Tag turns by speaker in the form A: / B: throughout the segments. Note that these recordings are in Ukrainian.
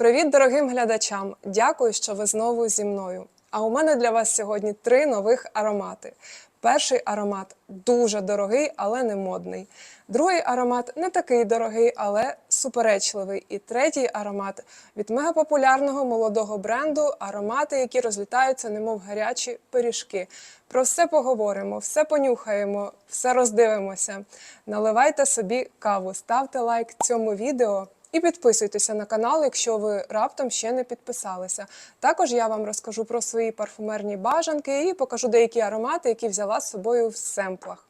A: Привіт дорогим глядачам! Дякую, що ви знову зі мною. А у мене для вас сьогодні три нових аромати. Перший аромат дуже дорогий, але не модний. Другий аромат не такий дорогий, але суперечливий. І третій аромат від мегапопулярного молодого бренду аромати, які розлітаються, немов гарячі пиріжки. Про все поговоримо, все понюхаємо, все роздивимося. Наливайте собі каву, ставте лайк цьому відео. І підписуйтеся на канал, якщо ви раптом ще не підписалися. Також я вам розкажу про свої парфумерні бажанки і покажу деякі аромати, які взяла з собою в семплах.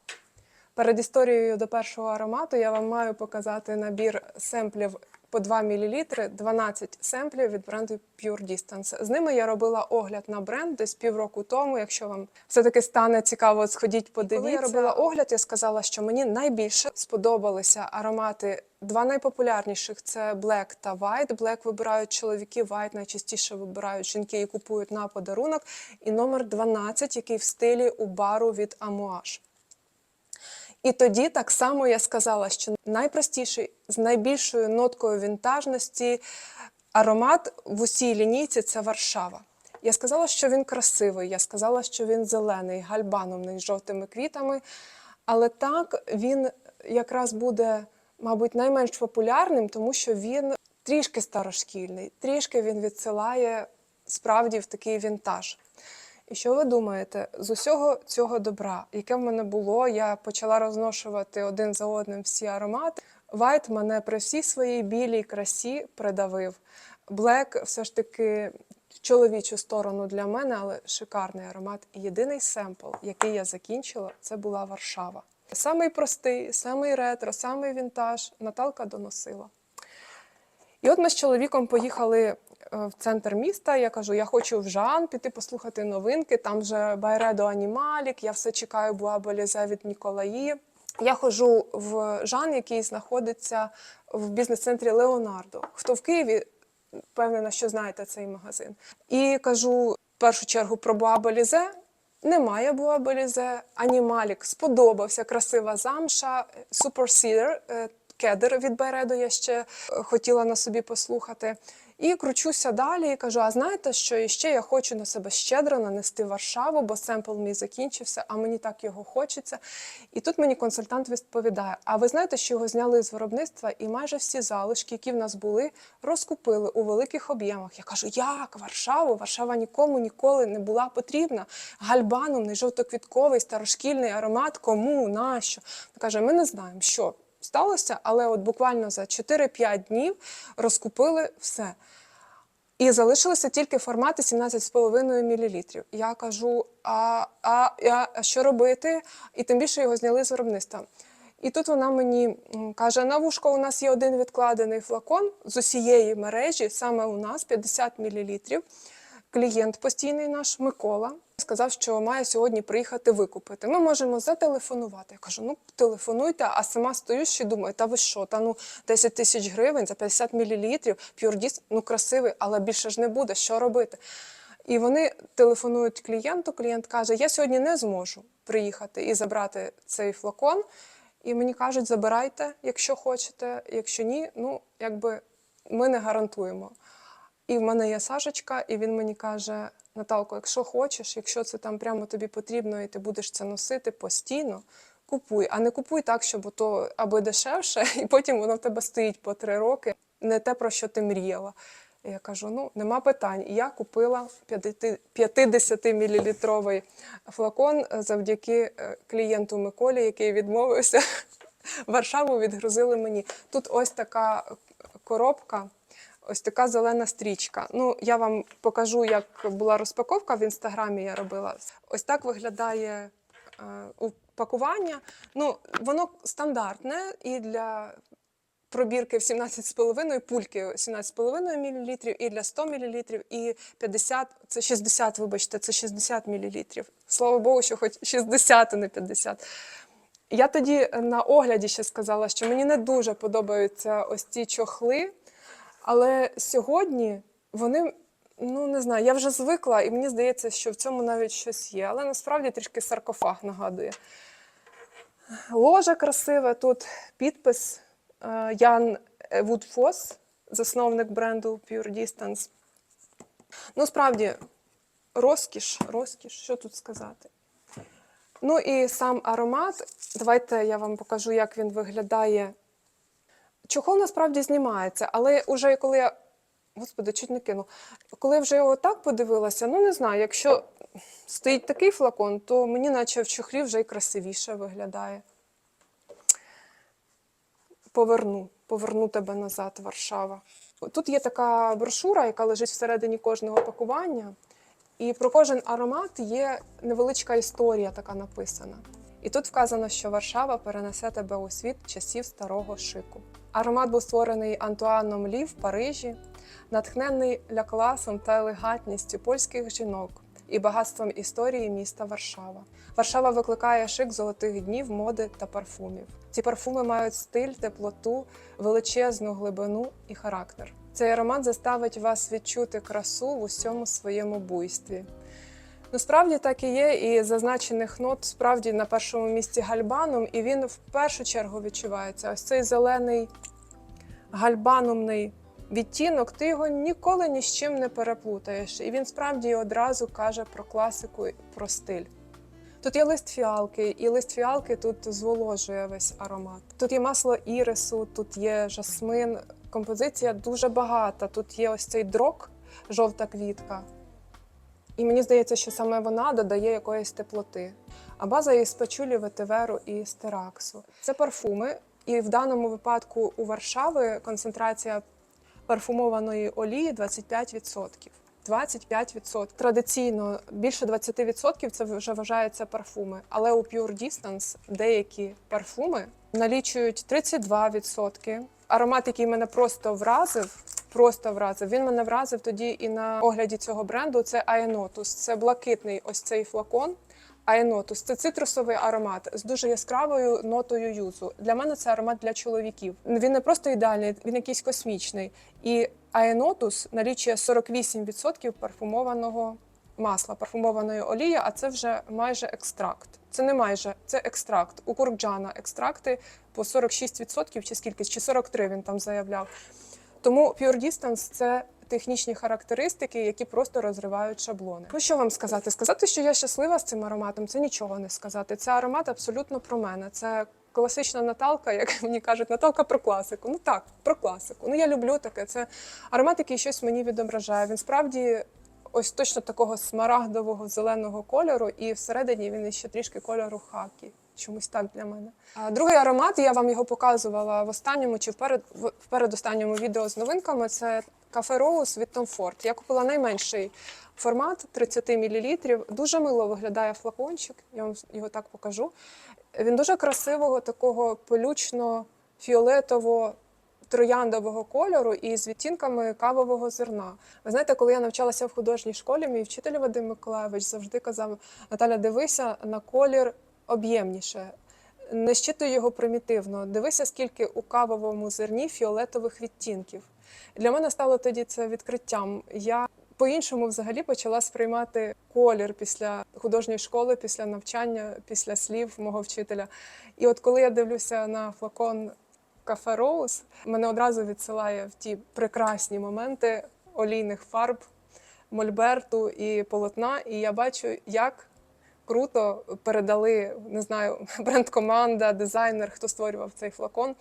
A: Перед історією до першого аромату я вам маю показати набір семплів по 2 мл, 12 семплів від бренду Pure Distance. З ними я робила огляд на бренд десь півроку тому. Якщо вам все-таки стане цікаво, сходіть, подивіться. Коли я робила огляд, я сказала, що мені найбільше сподобалися аромати. Два найпопулярніших це Black та White. Black вибирають чоловіки, White найчастіше вибирають жінки і купують на подарунок. І номер 12, який в стилі у бару від Amouage. І тоді так само я сказала, що найпростіший з найбільшою ноткою вінтажності аромат в усій лінійці це Варшава. Я сказала, що він красивий, я сказала, що він зелений, гальбанумний з жовтими квітами. Але так він якраз буде, мабуть, найменш популярним, тому що він трішки старошкільний, трішки він відсилає справді в такий вінтаж. І що ви думаєте, з усього цього добра, яке в мене було, я почала розношувати один за одним всі аромати. Вайт мене при всій своїй білій красі придавив. Блек все ж таки чоловічу сторону для мене, але шикарний аромат. І єдиний семпл, який я закінчила, це була Варшава. Самий простий, самий ретро, самий вінтаж Наталка доносила. І от ми з чоловіком поїхали е, в центр міста. Я кажу, я хочу в Жан піти послухати новинки. Там же Байредо Анімалік, я все чекаю Буаба Лізе від Ніколаї. Я ходжу в Жан, який знаходиться в бізнес-центрі Леонардо. Хто в Києві, впевнена, що знаєте цей магазин. І кажу в першу чергу про Буаба Лізе. Немає Буаба Лізе. Анімалік сподобався, красива замша, е, кедр від Байредо я ще е, хотіла на собі послухати. І кручуся далі і кажу: а знаєте, що іще я хочу на себе щедро нанести Варшаву, бо семпл мій закінчився, а мені так його хочеться. І тут мені консультант відповідає: а ви знаєте, що його зняли з виробництва, і майже всі залишки, які в нас були, розкупили у великих об'ємах. Я кажу, як Варшаву? Варшава нікому ніколи не була потрібна. Гальбанумний, жовтоквітковий, старошкільний аромат. Кому, нащо? Каже, ми не знаємо, що сталося, але от буквально за 4-5 днів розкупили все. І залишилися тільки формати 17,5 мл. Я кажу: а, а, а, що робити? І тим більше його зняли з виробництва. І тут вона мені каже: на вушко у нас є один відкладений флакон з усієї мережі, саме у нас 50 мл. Клієнт постійний наш Микола сказав, що має сьогодні приїхати викупити. Ми можемо зателефонувати. Я кажу, ну телефонуйте, а сама стою ще думаю, та ви що? Та ну 10 тисяч гривень за 50 мл, пюрдіс, ну красивий, але більше ж не буде. Що робити? І вони телефонують клієнту. Клієнт каже: Я сьогодні не зможу приїхати і забрати цей флакон. І мені кажуть, забирайте, якщо хочете. Якщо ні, ну якби ми не гарантуємо. І в мене є Сашечка, і він мені каже: Наталко, якщо хочеш, якщо це там прямо тобі потрібно, і ти будеш це носити постійно, купуй. А не купуй так, щоб то аби дешевше, і потім воно в тебе стоїть по три роки. Не те, про що ти мріяла. Я кажу: ну нема питань. І я купила 50-мл флакон завдяки е, клієнту Миколі, який відмовився. Варшаву відгрузили мені. Тут ось така коробка. Ось така зелена стрічка. Ну, я вам покажу, як була розпаковка в інстаграмі. Я робила. Ось так виглядає е, упакування. Ну, воно стандартне і для пробірки в 17,5, пульки 17,5 мл, і для 100 мл, і 50, це 60, вибачте, це 60 мл. Слава Богу, що хоч 60, а не 50. Я тоді на огляді ще сказала, що мені не дуже подобаються ось ці чохли. Але сьогодні вони, ну не знаю, я вже звикла, і мені здається, що в цьому навіть щось є. Але насправді трішки саркофаг нагадує. Ложа красиве, тут підпис е, Ян Вудфос засновник бренду Pure Distance. Ну, справді, розкіш, розкіш, що тут сказати. Ну і сам аромат. Давайте я вам покажу, як він виглядає. Чохол насправді знімається, але уже коли я. Господи, чуть не кину. Коли я вже його так подивилася, ну не знаю, якщо стоїть такий флакон, то мені наче в чохлі вже й красивіше виглядає. Поверну, поверну тебе назад, Варшава. Тут є така брошура, яка лежить всередині кожного пакування. І про кожен аромат є невеличка історія така написана. І тут вказано, що Варшава перенесе тебе у світ часів старого шику. Аромат був створений Антуаном Лі в Парижі, натхнений лякласом та елегантністю польських жінок і багатством історії міста Варшава. Варшава викликає шик золотих днів, моди та парфумів. Ці парфуми мають стиль, теплоту, величезну глибину і характер. Цей аромат заставить вас відчути красу в усьому своєму буйстві. Ну, справді так і є, і зазначених нот справді на першому місці гальбаном, і він в першу чергу відчувається. Ось цей зелений гальбанумний відтінок, ти його ніколи ні з чим не переплутаєш. І він справді одразу каже про класику, про стиль. Тут є лист фіалки, і лист фіалки тут зволожує весь аромат. Тут є масло ірису, тут є жасмин. Композиція дуже багата. Тут є ось цей дрок, жовта квітка. І мені здається, що саме вона додає якоїсь теплоти. А база із пачулі, ветиверу і стераксу. Це парфуми, і в даному випадку у Варшави концентрація парфумованої олії 25%. 25%. Традиційно більше 20% це вже вважається парфуми. Але у Pure Distance деякі парфуми налічують 32%. Аромат, який мене просто вразив, просто вразив. Він мене вразив тоді і на огляді цього бренду. Це Aenotus. Це блакитний ось цей флакон. Aenotus – це цитрусовий аромат з дуже яскравою нотою юзу. Для мене це аромат для чоловіків. Він не просто ідеальний, він якийсь космічний. І Aenotus налічує 48% парфумованого масла, парфумованої олії, а це вже майже екстракт. Це не майже, це екстракт. У Куркджана екстракти по 46% чи скільки, чи 43% він там заявляв. Тому Pure Distance – це технічні характеристики, які просто розривають шаблони. Ну що вам сказати? Сказати, що я щаслива з цим ароматом, це нічого не сказати. Це аромат абсолютно про мене. Це класична Наталка, як мені кажуть, Наталка про класику. Ну так, про класику. Ну я люблю таке. Це аромат, який щось мені відображає. Він справді. Ось точно такого смарагдового зеленого кольору, і всередині він ще трішки кольору хакі. Чомусь так для мене. А другий аромат, я вам його показувала в останньому чи вперед, в передостанньому відео з новинками. Це кафе Роуз від Tom Ford. Я купила найменший формат 30 мл. Дуже мило виглядає флакончик. Я вам його так покажу. Він дуже красивого, такого полючно-фіолетово трояндового кольору і з відтінками кавового зерна. Ви знаєте, коли я навчалася в художній школі, мій вчитель Вадим Миколаєвич завжди казав: Наталя, дивися на колір об'ємніше. Не щитуй його примітивно. Дивися, скільки у кавовому зерні фіолетових відтінків. Для мене стало тоді це відкриттям. Я по-іншому взагалі почала сприймати колір після художньої школи, після навчання, після слів мого вчителя. І от коли я дивлюся на флакон кафе Роуз, мене одразу відсилає в ті прекрасні моменти олійних фарб, мольберту і полотна. І я бачу, як круто передали, не знаю, бренд-команда, дизайнер, хто створював цей флакон.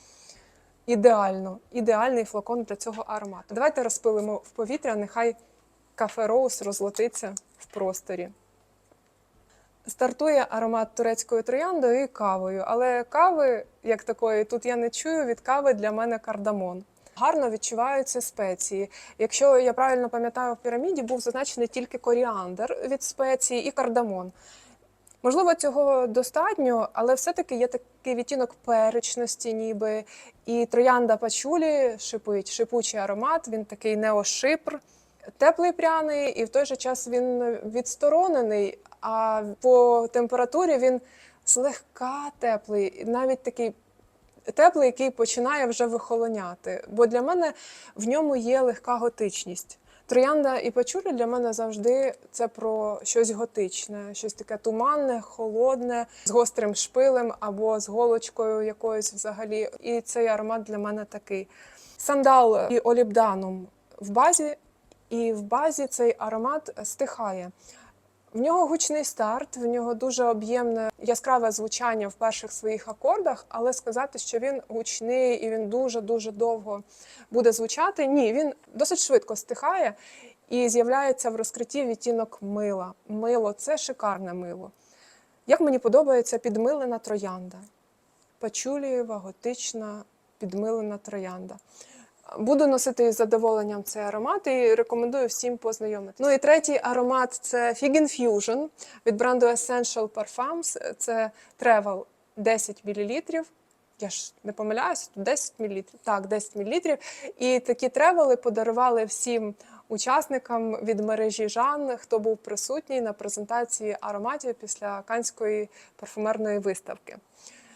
A: Ідеально, ідеальний флакон для цього аромату. Давайте розпилимо в повітря, нехай кафе Роуз розлетиться в просторі. Стартує аромат турецькою трояндою і кавою, але кави, як такої, тут я не чую від кави для мене кардамон. Гарно відчуваються спеції. Якщо я правильно пам'ятаю, в піраміді був зазначений тільки коріандр від спеції і кардамон. Можливо, цього достатньо, але все-таки є такий відтінок перечності, ніби. І троянда пачулі шипить, шипучий аромат, він такий неошипр, теплий пряний, і в той же час він відсторонений, а по температурі він злегка теплий, навіть такий теплий, який починає вже вихолоняти. Бо для мене в ньому є легка готичність. Троянда і пачулі для мене завжди це про щось готичне, щось таке туманне, холодне, з гострим шпилем або з голочкою якоюсь взагалі. І цей аромат для мене такий. Сандал і олібданом в базі, і в базі цей аромат стихає. В нього гучний старт, в нього дуже об'ємне яскраве звучання в перших своїх акордах, але сказати, що він гучний і він дуже-дуже довго буде звучати. Ні, він досить швидко стихає і з'являється в розкритті відтінок мила. Мило це шикарне мило. Як мені подобається підмилена троянда. Пачулієва, готична, підмилена троянда. Буду носити із задоволенням цей аромат і рекомендую всім познайомитися. Ну і третій аромат це Fig Infusion від бренду Essential Parfums. Це Travel 10 мл. Я ж не помиляюся, тут 10 мл. Так, 10 мл. І такі тревели подарували всім учасникам від мережі Жан, хто був присутній на презентації ароматів після Канської парфумерної виставки.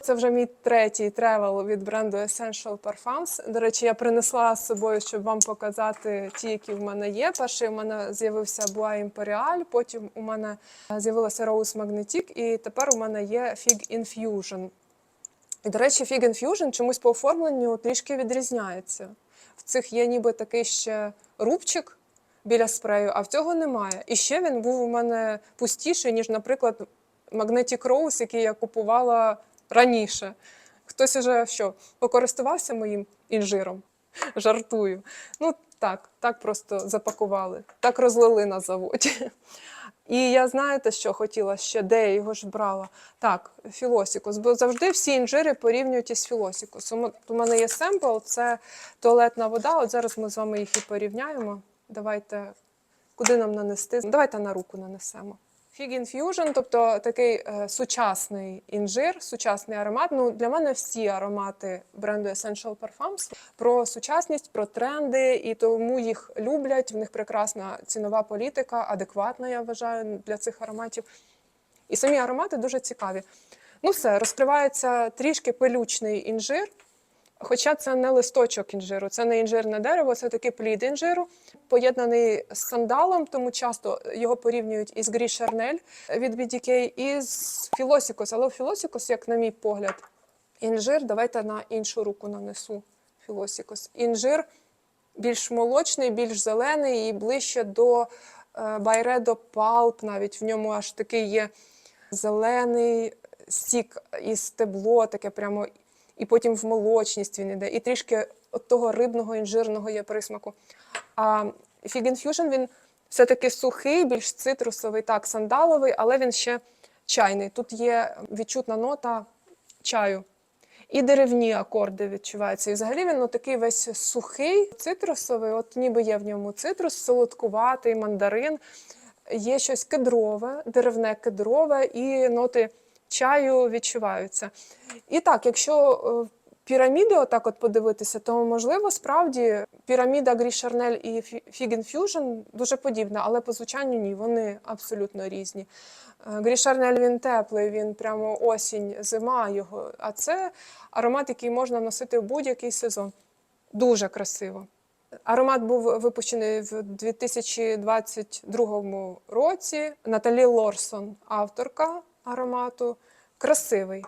A: Це вже мій третій тревел від бренду Essential Parfums. До речі, я принесла з собою, щоб вам показати ті, які в мене є. Перший у мене з'явився Bois Imperial, потім у мене з'явилася Rose Magnetic, і тепер у мене є Fig Infusion. І, до речі, Fig Infusion чомусь по оформленню трішки відрізняється. В цих є ніби такий ще рубчик біля спрею, а в цього немає. І ще він був у мене пустіший, ніж, наприклад, Magnetic Rose, який я купувала раніше. Хтось уже що, покористувався моїм інжиром? Жартую. Ну так, так просто запакували, так розлили на заводі. І я знаєте, що хотіла ще, де я його ж брала? Так, філосікус. Бо завжди всі інжири порівнюють із філосікусом. У мене є семпл, це туалетна вода. От зараз ми з вами їх і порівняємо. Давайте, куди нам нанести? Давайте на руку нанесемо. Fig Infusion, тобто такий е, сучасний інжир, сучасний аромат. Ну для мене всі аромати бренду Essential Parfums про сучасність, про тренди, і тому їх люблять. В них прекрасна цінова політика, адекватна, я вважаю, для цих ароматів. І самі аромати дуже цікаві. Ну, все, розкривається трішки пилючний інжир. Хоча це не листочок інжиру, це не інжирне дерево, це такий плід інжиру, поєднаний з сандалом, тому часто його порівнюють із Грі Шарнель від BDK, і з Філосікос. Але Філосікос, як на мій погляд, інжир, давайте на іншу руку нанесу Філосікос. Інжир більш молочний, більш зелений і ближче до Байредо Палп, навіть в ньому аж такий є зелений сік і стебло, таке прямо і потім в молочність він іде, і трішки от того рибного інжирного є присмаку. А Infusion, він все-таки сухий, більш цитрусовий, так, сандаловий, але він ще чайний. Тут є відчутна нота чаю. І деревні акорди відчуваються. І взагалі він ну, такий весь сухий, цитрусовий, от ніби є в ньому цитрус, солодкуватий, мандарин. Є щось кедрове, деревне кедрове, і ноти чаю відчуваються. І так, якщо е, піраміди отак от подивитися, то можливо справді піраміда Грі Шарнель і Infusion дуже подібна, але по звучанню ні, вони абсолютно різні. Е, Грі Шарнель він теплий, він прямо осінь, зима його. А це аромат, який можна носити в будь-який сезон. Дуже красиво. Аромат був випущений в 2022 році. Наталі Лорсон, авторка аромату, красивий.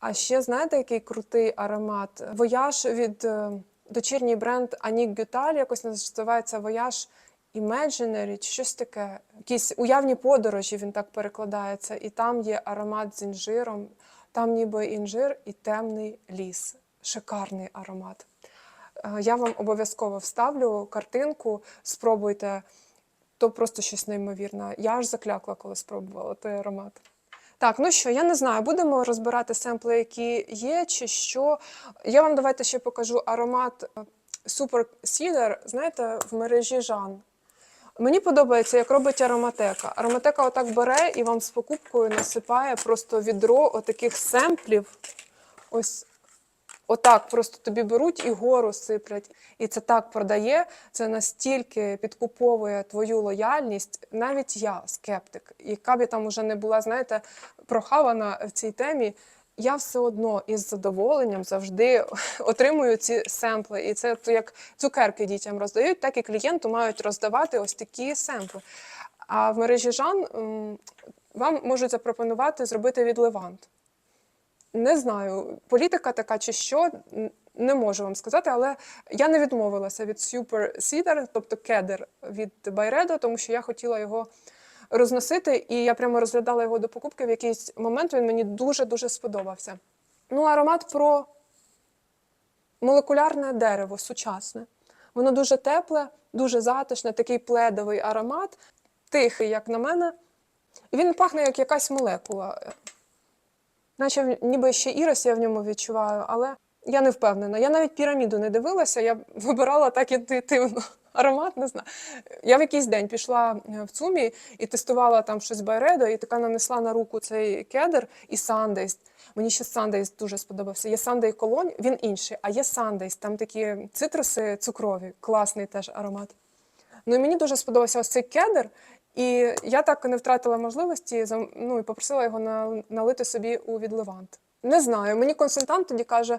A: А ще знаєте, який крутий аромат? Вояж від е, дочірній бренд Анік Гюталь, якось називається Вояж Imaginary, чи щось таке. Якісь уявні подорожі він так перекладається. І там є аромат з інжиром, там ніби інжир і темний ліс. Шикарний аромат. Е, Я вам обов'язково вставлю картинку, спробуйте. То просто щось неймовірне. Я аж заклякла, коли спробувала той аромат. Так, ну що, я не знаю, будемо розбирати семпли, які є, чи що. Я вам давайте ще покажу аромат е, Super Cedar, знаєте, в мережі Жан. Мені подобається, як робить ароматека. Ароматека отак бере і вам з покупкою насипає просто відро отаких семплів. Ось Отак просто тобі беруть і гору сиплять. І це так продає. Це настільки підкуповує твою лояльність. Навіть я скептик, яка б я там уже не була, знаєте, прохавана в цій темі. Я все одно із задоволенням завжди отримую ці семпли. І це то як цукерки дітям роздають, так і клієнту мають роздавати ось такі семпли. А в мережі Жан вам можуть запропонувати зробити від Левант. Не знаю, політика така чи що. Не можу вам сказати, але я не відмовилася від Super Cedar, тобто кедр від Байредо, тому що я хотіла його розносити, і я прямо розглядала його до покупки. В якийсь момент він мені дуже-дуже сподобався. Ну, аромат про молекулярне дерево, сучасне. Воно дуже тепле, дуже затишне, такий пледовий аромат, тихий, як на мене. І він пахне як якась молекула. Наче ніби ще ірис я в ньому відчуваю, але я не впевнена. Я навіть піраміду не дивилася, я вибирала так інтуїтивно. Аромат не знаю. Я в якийсь день пішла е, в ЦУМі і тестувала там щось Байредо, і така нанесла на руку цей кедр і Сандейс. Мені ще Сандейс дуже сподобався. Є Сандей Колонь, він інший, а є Сандейс. Там такі цитруси цукрові, класний теж аромат. Ну і мені дуже сподобався ось цей кедр, і я так не втратила можливості ну, і попросила його на- налити собі у відливант. Не знаю, мені консультант тоді каже,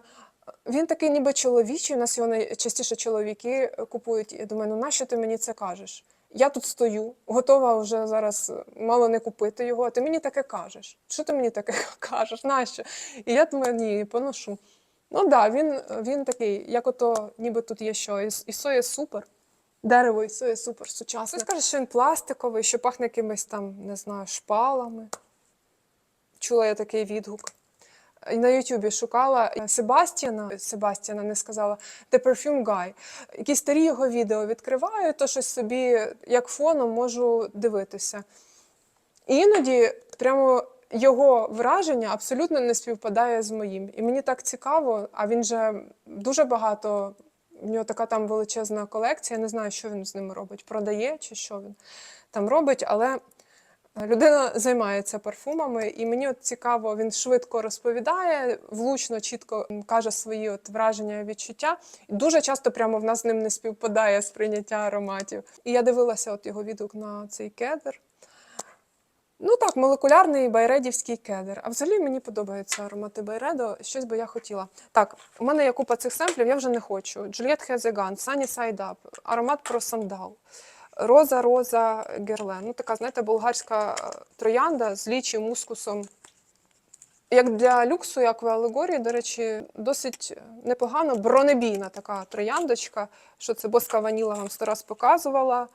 A: він такий ніби чоловічий, у нас його найчастіше чоловіки купують. Я думаю, ну нащо ти мені це кажеш? Я тут стою, готова вже зараз мало не купити його, а ти мені таке кажеш. Що ти мені таке кажеш? Нащо? І я думаю, ні, поношу. Ну так, да, він, він такий, як ото, ніби тут є що, і соє супер. Дерево і соє супер сучасне. Хтось каже, що він пластиковий, що пахне якимись там, не знаю, шпалами. Чула я такий відгук. І на Ютубі шукала Себастьяна, Себастьяна не сказала, The Perfume Guy. Якісь старі його відео відкриваю, то щось собі як фоном можу дивитися. І іноді прямо його враження абсолютно не співпадає з моїм. І мені так цікаво, а він же дуже багато, в нього така там величезна колекція. Я не знаю, що він з ними робить, продає чи що він там робить, але людина займається парфумами, і мені от цікаво, він швидко розповідає, влучно, чітко каже свої от враження і відчуття. Дуже часто прямо в нас з ним не співпадає сприйняття ароматів. І я дивилася от його відгук на цей кедр. Ну так, молекулярний байредівський кедр. А взагалі мені подобаються аромати Байредо. Щось би я хотіла. Так, у мене є купа цих семплів, я вже не хочу. Juliet Has Sunny Side Up, аромат про сандал. Роза Роза Герлен. Ну, така, знаєте, болгарська е, троянда з лічі мускусом. Як для люксу, як в алегорії, до речі, досить непогано. Бронебійна така трояндочка. Що це боска ваніла вам сто раз показувала.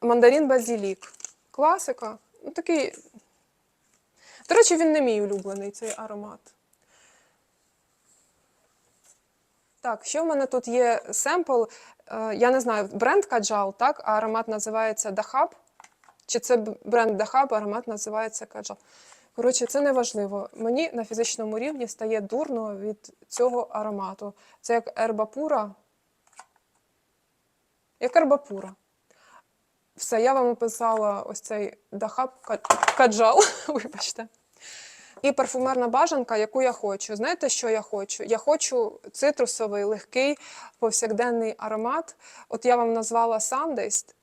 A: Мандарин базілік. Класика. Ну, такий. До речі, він не мій улюблений цей аромат. Так, ще в мене тут є семпл. е, Я не знаю, бренд Каджал, так, а аромат називається Дахаб. Чи це бренд Дахаб, а аромат називається Каджал. Коротше, це не важливо. Мені на фізичному рівні стає дурно від цього аромату. Це як ербапура. Як ербапура. Все, я вам описала ось цей дахаб каджал, вибачте. І парфумерна бажанка, яку я хочу. Знаєте, що я хочу? Я хочу цитрусовий, легкий, повсякденний аромат. От я вам назвала Sundays.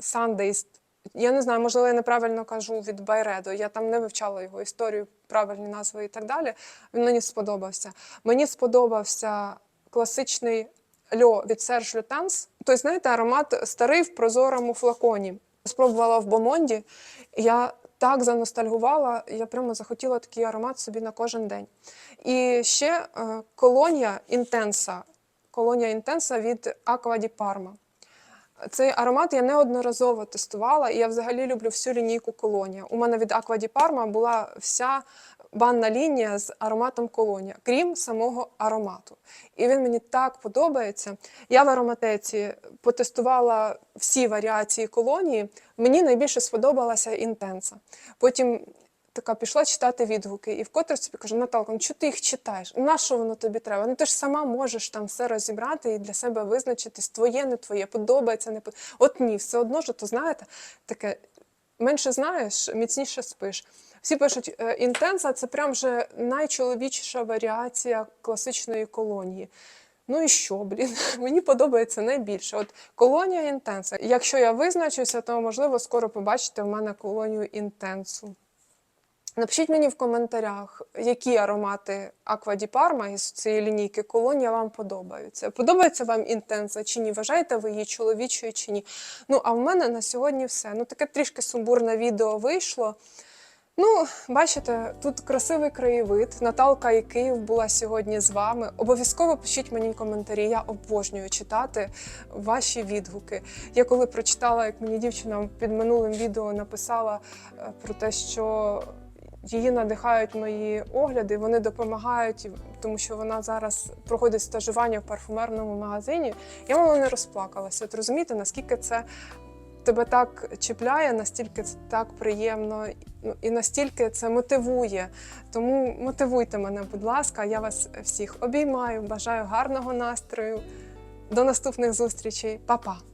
A: Sundays. Я не знаю, можливо, я неправильно кажу від Байредо. Я там не вивчала його історію, правильні назви і так далі. Він мені сподобався. Мені сподобався класичний льо від Серж Лютанс. Тобто, знаєте, аромат старий в прозорому флаконі. Спробувала в Бомонді. Я так заностальгувала, я прямо захотіла такий аромат собі на кожен день. І ще е, колонія інтенса. Колонія інтенса від Акваді Parma. Цей аромат я неодноразово тестувала, і я взагалі люблю всю лінійку колонія. У мене від di Parma була вся банна лінія з ароматом колонія, крім самого аромату. І він мені так подобається. Я в ароматеці потестувала всі варіації колонії. Мені найбільше сподобалася інтенса. Потім така пішла читати відгуки, і вкотре собі кажу, Наталка, ну чого ти їх читаєш? На що воно тобі треба? Ну ти ж сама можеш там все розібрати і для себе визначитись, твоє, не твоє, подобається, не подобається. От ні, все одно ж, то знаєте, таке менше знаєш, міцніше спиш. Всі пишуть, е, інтенса це прям вже найчоловічіша варіація класичної колонії. Ну і що, блін, мені подобається найбільше. От колонія інтенса. Якщо я визначуся, то можливо скоро побачите в мене колонію інтенсу. Напишіть мені в коментарях, які аромати di Parma із цієї лінійки колонія вам подобаються. Подобається вам інтенса чи ні? Вважаєте ви її чоловічою чи ні? Ну, а в мене на сьогодні все. Ну, таке трішки сумбурне відео вийшло. Ну, бачите, тут красивий краєвид. Наталка і Київ була сьогодні з вами. Обов'язково пишіть мені коментарі. Я обожнюю читати ваші відгуки. Я коли прочитала, як мені дівчина під минулим відео написала е, про те, що її надихають мої огляди, вони допомагають, тому що вона зараз проходить стажування в парфумерному магазині. Я мало не розплакалася. От розумієте, наскільки це тебе так чіпляє, настільки це так приємно ну, і настільки це мотивує. Тому мотивуйте мене, будь ласка. Я вас всіх обіймаю, бажаю гарного настрою. До наступних зустрічей, Па-па!